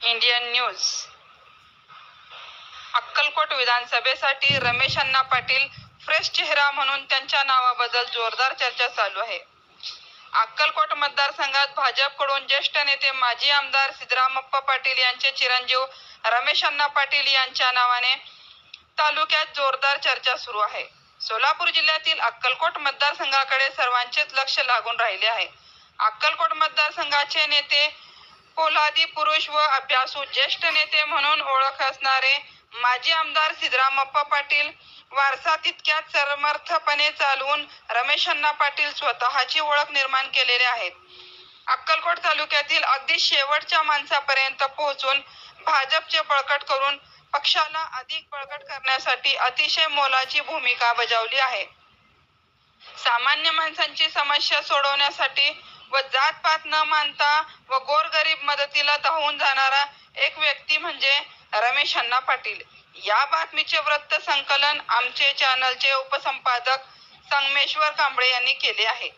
Indian news Akkalkot विधानसभेसाठी Ramesh Anna Patil fresh चेहरा म्हणून त्यांच्या नावाबद्दल जोरदार चर्चा चालू आहे. अक्कलकोट मतदारसंघात भाजपकडून ज्येष्ठ नेते माजी आमदार सिद्धरामप्पा पाटील यांचे चिरंजीव रमेश अण्णा पाटील यांच्या नावाने तालुक्यात जोरदार चर्चा सुरू आहे. सोलापूर जिल्ह्यातील अक्कलकोट मतदारसंघाकडे सर्वांचेच लक्ष लागून राहिले आहे. अक्कलकोट मतदारसंघाचे नेते पोलादी पुरुष व अभ्यासू ज्येष्ठ नेते म्हणून ओळख असणारे माजी आमदार सिद्धरामप्पा पाटील वारसा तितक्यात समर्थपणे चालवून रमेश पाटील स्वतःची ओळख निर्माण केलेले आहेत. अक्कलकोट तालुक्यातील अगदी शेवटच्या माणसापर्यंत पोहोचून भाजपचे बळकट करून पक्षाला अधिक बळकट करण्यासाठी अतिशय मोलाची भूमिका बजावली आहे. सामान्य माणसांची समस्या सोडवण्यासाठी व जातपात न मानता व गोरगरीब मदतीला धावून जाणारा एक व्यक्ती म्हणजे रमेश अण्णा पाटील. या बातमीचे वृत्त संकलन आमचे चॅनलचे उपसंपादक संगमेश्वर कांबळे यांनी केले आहे.